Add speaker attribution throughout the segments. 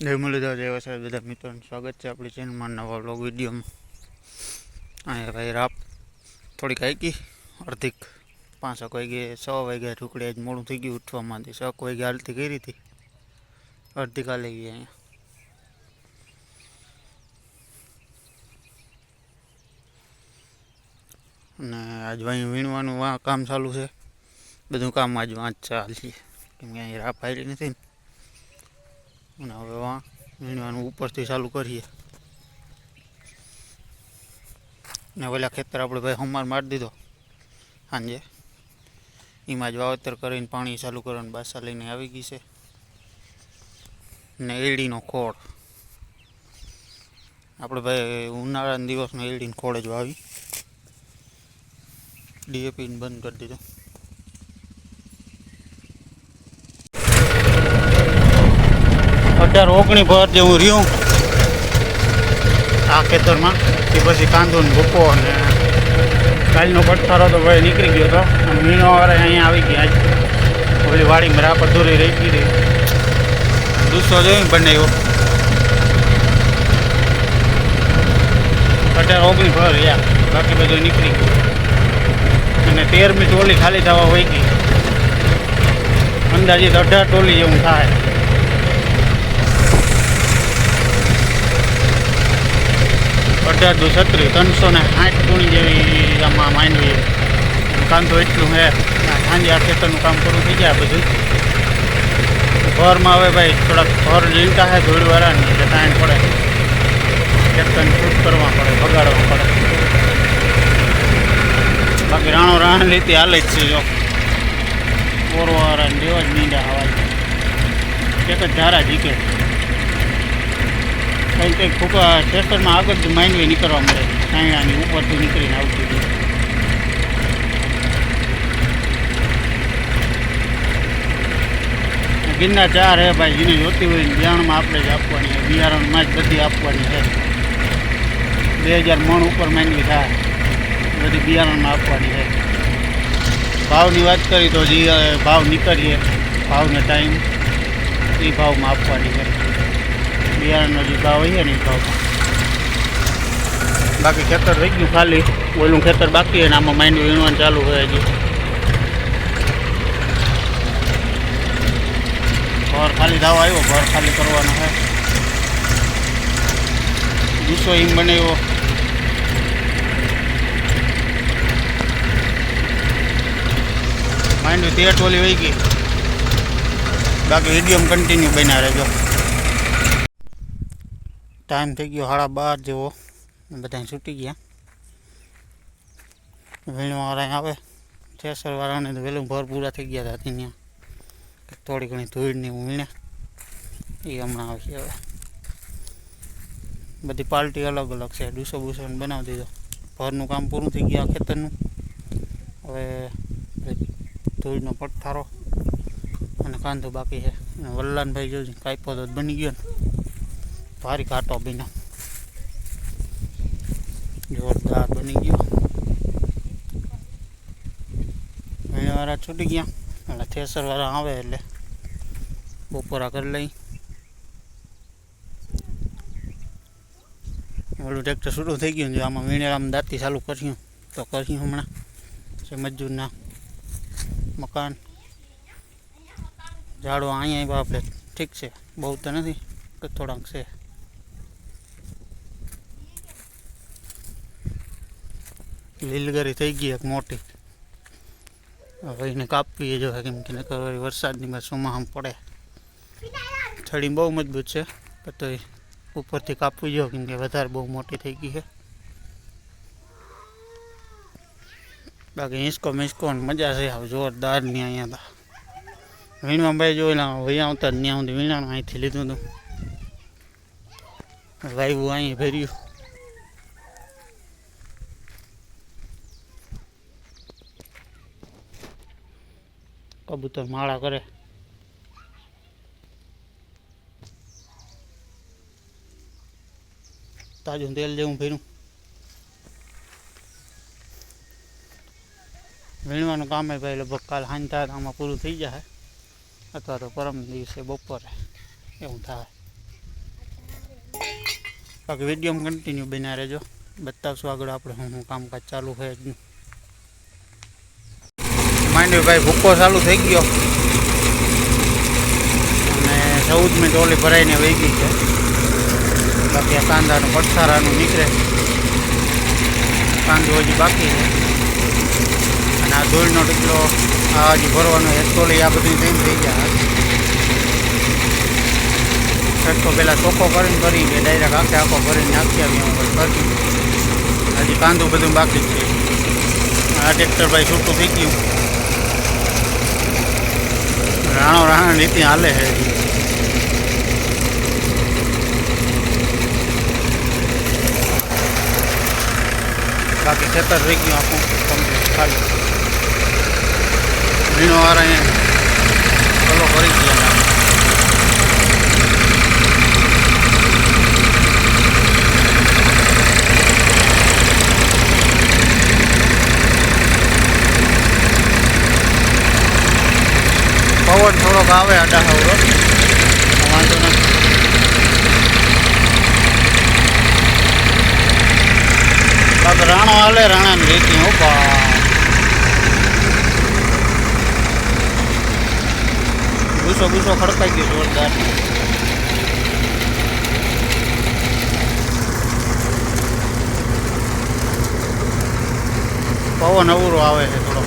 Speaker 1: જય મુરલીધર, જય વસાદ બધા મિત્રોનું સ્વાગત છે આપણી ચેનલમાં નવા વ્લોગ વિડીયોમાં. અહીંયા ભાઈ રાપ થોડીક આઈકી અડધીક પાંચક વાગે, છ વાગ્યા રૂકડે આજ મોડું થઈ ગયું, ઉઠવામાંથી એક વાગે હાલતી કરી હતી. અડધી કાલે ગઈ અહીંયા. અને આજ અહીં વીણવાનું કામ ચાલુ છે. બધું કામ આજ વાંચ ચાલશે કેમ કે અહીં રાપ આવેલી નથી ને. અને હવે વીણવાનું ઉપરથી ચાલુ કરીએ. ને ઓલા ખેતર આપણે ભાઈ હમાર મારી દીધો. સાંજે એમાં જ વાવેતર કરીને પાણી ચાલુ કરવાની, બાસા લઈને આવી ગઈ છે. ને એડીનો ખોળ. આપણે ભાઈ ઉનાળાના દિવસમાં એડીનો ખોળ જ વાવી. ડીએપીને બંધ કરી દીધો. અઢાર ઓગણી ભર જે હું રહ્યું. આ ખેતરમાં એ પછી કાંદો ને ભૂકો અને કાલનો પથ્થરો તો ભાઈ નીકળી ગયો હતો અને મીણો વારે અહીંયા આવી ગયા આજ ઓલી વાડીમાં રાપર દોરી રહી ગઈ રહી. દુસ્સો જોઈ બંને એવો અઢાર ઓગણી ભર યા બાકી બધું નીકળી ગયું. અને તેરમી ટોલી ખાલી થવા વહી ગઈ. અંદાજિત અઢાર ટોલી જેવું થાય. અઢાર દુ છત્રીસ, ત્રણસો ને સાઠ ગુણી જેવી આમાં માંડવી કાંતો એટલું હે સાંજે આ ખેતરનું કામ પૂરું થઈ જાય બધું. ભરમાં હવે ભાઈ થોડાક ભર લીલતા હે ધોળીવાળા ને એટલે ટાઈમ પડે. ખેતરને શૂટ કરવા પડે ભગાડવા પડે. બાકી રાણો રાણ લીધી હાલે જ છે, જો. ઓરવાળા દેવા જ નીંદા હવા એક જ ધારા જીકે. કંઈક કંઈક ખૂબ ખેતરમાં આગળ જ માંડવી નીકળવા મળે. છાંયાની ઉપરથી નીકળીને આવતી હતી ગિરના ચાર હે ભાઈ, જેને જોતી હોય બિયારણમાં આપણે જ આપવાની બિયારણમાં જ બધી આપવાની છે. બે હજાર મણ ઉપર માંડવી થાય. બધી બિયારણમાં આપવાની છે. ભાવની વાત કરી તો જે ભાવ નીકળીએ. ભાવને ટાઈમ એ ભાવમાં આપવાની છે. બિયારણનો જે ભાવ હોય ને એ ભાવમાં બાકી ખેતર રહી ગયું ખાલી. ઓલું ખેતર બાકી અને આમાં માંડવી વીણવાનું ચાલુ હોય હજી. ઘર ખાલી થવા આવ્યો, ઘર ખાલી કરવાનો છે ગુસ્સો એમ બનાવ્યો. માંડવી તેર ટોલી વહી ગઈ. બાકી વીડિયો કન્ટિન્યુ બન્યા રહેજો. ટાઈમ થઈ ગયો સાડા બાર જેવો. બધા છૂટી ગયા. વીણવાળા આવે. થેસરવાળાને તો વહેલું ભર પૂરા થઈ ગયા હતા ત્યાં. થોડી ઘણી ધૂળની વીણ્યા એ હમણાં આવશે હવે. બધી પાર્ટી અલગ અલગ છે. ડૂસો બૂસો બનાવી દીધો. ભરનું કામ પૂરું થઈ ગયા ખેતરનું. હવે ધૂળનો પટથારો અને કાંધો બાકી છે. વલ્લાનભાઈ જોજો, કાંઈ તો બની ગયો ને. ભારી કાંટો બીનો જોરદાર બની ગયો વીણવાળા છૂટી ગયા એટલે થેસરવાળા આવે એટલે બપોરા કરી લઈ ઓલું ટ્રેક્ટર શરૂ થઈ ગયું જો આમાં વીણેલામાં દાંતી ચાલુ કર્યું તો કર્યું હમણાં છે મજૂરના મકાન। ઝાડો અહીંયા આપણે, ઠીક છે, બહુ તો નથી, કે થોડાક છે। લીલગરી થઈ ગઈ એક મોટી. હવે એને કાપવી જો કેમ કે નકર વરસાદની માં ચોમાહામ પડે. થડી બહુ મજબૂત છે તો ઉપરથી કાપવી જો કેમ કે વધારે બહુ મોટી થઈ ગઈ છે. બાકી હિંચકો મિસકો મજા છે હવે જોરદારની અહીંયા તો. વીણવા ભાઈ જોયેલા વહી આવતા ત્યાં સુધી વીણાનું અહીંથી લીધું હતું. વાયવું અહીં ભર્યું. કબૂતર માળા કરે. તાજું તેલ જેવું ભીનું વીણવાનું કામ ભાઈ, લગભગ કાલ સાંજ થાય આમાં પૂરું થઈ જાય. અથવા તો પરમ દિવસે બપોરે એવું થાય. બાકી વીડિયો કન્ટિન્યુ બન્યા રહેજો. બતાવશું આગળ આપણે હું કામકાજ ચાલુ છે આજનું માંડવી ભાઈ ભૂકો ચાલુ થઈ ગયો. અને ચૌદ મિનિટ ઓલી ભરાઈને વહી ગઈ છે. બાકી આ કાંદાનું પડસારાનું નીકળે. કાંદો હજી બાકી છે. અને આ ધોળનો ટીકલો આ હજી ભરવાનો હેતોલી આ બધી થઈને થઈ ગયા. છઠ્ઠો પહેલાં ચોખ્ખો કરીને ભરી કે ડાયરેક્ટ આખે આખો ભરીને નાખી આવી હું કરી હજી કાંદો બધું બાકી છે. આ ટ્રેક્ટર ભાઈ છૂટું થઈ ગયું. રાણો રાણા નીતિ હાલે છે હજી બાકી ખેતર રહી ગયું આખું કમ્પ્લીટ ખાલી વીણો વાળા અહીંયા કલો કરી ગયા પવન થોડોક આવે અડા હવરો વાંધો નથી રાણો હાલે, રાણાની રીતિ ઉપા ગુસ્સો ગુસ્સો ખડકાઈ ગયો જોરદાર. પવન અવરો આવે છે થોડો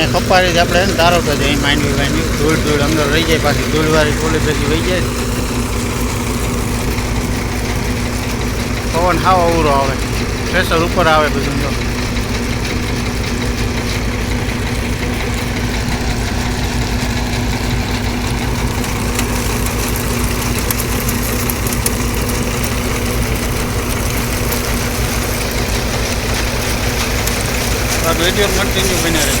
Speaker 1: અહીંયા કપારી આપણે ને ધારો કે અહીં માંડવી માંડવી ધૂળ ધૂળ અંદર રહી જાય, પાછી ધૂળવાળી ટોલી ભેગી વહી જાય. પવન હાવ અવરો આવે. પ્રેશર ઉપર આવે બધું તો વીડિયો કન્ટિન્યુ બને રહે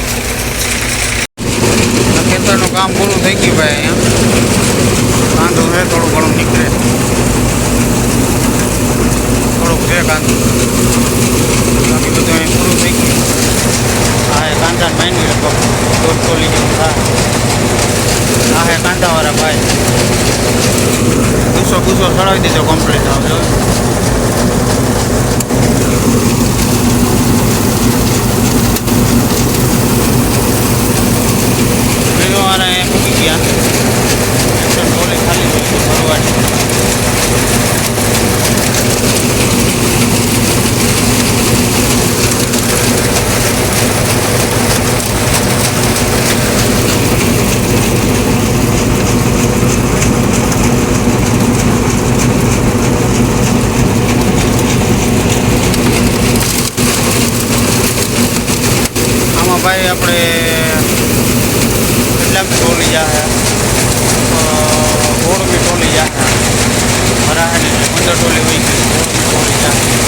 Speaker 1: આ ખેતરનું કામ પૂરું થઈ ગયું ભાઈ અહીંયા કાંદો છે, થોડું ઘણું નીકળે. થોડુંક છે કાંદો બાકી બધું અહીં પૂરું થઈ ગયું. આ એ કાંદા માંડી લગભગ. દોઢ તોલી જેવું થાય. આ હે કાંદાવાળા ભાઈ. ગુસ્સો ગુસ્સો ચડાવી દીધો કમ્પ્લીટ આવજો ભાઈ આપણે કેટલાક ટોલી જાય ગોળની ટોલી જાય વરાહાની પંદર ટોલી હોય છે ગોળની ટોલી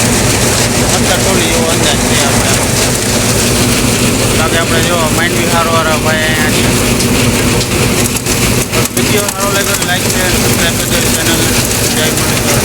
Speaker 1: પંદર ટોલી એવો અંદાજ છે આપણે. બાકી આપણે જો માઇન્ડ બી સારો સારા ભાઈ અહીંયા છે વીડિયો સારો લાગ્યો લાઈક શેર સબસ્ક્રાઈબ કરજો ચેનલ જય મુરલીધર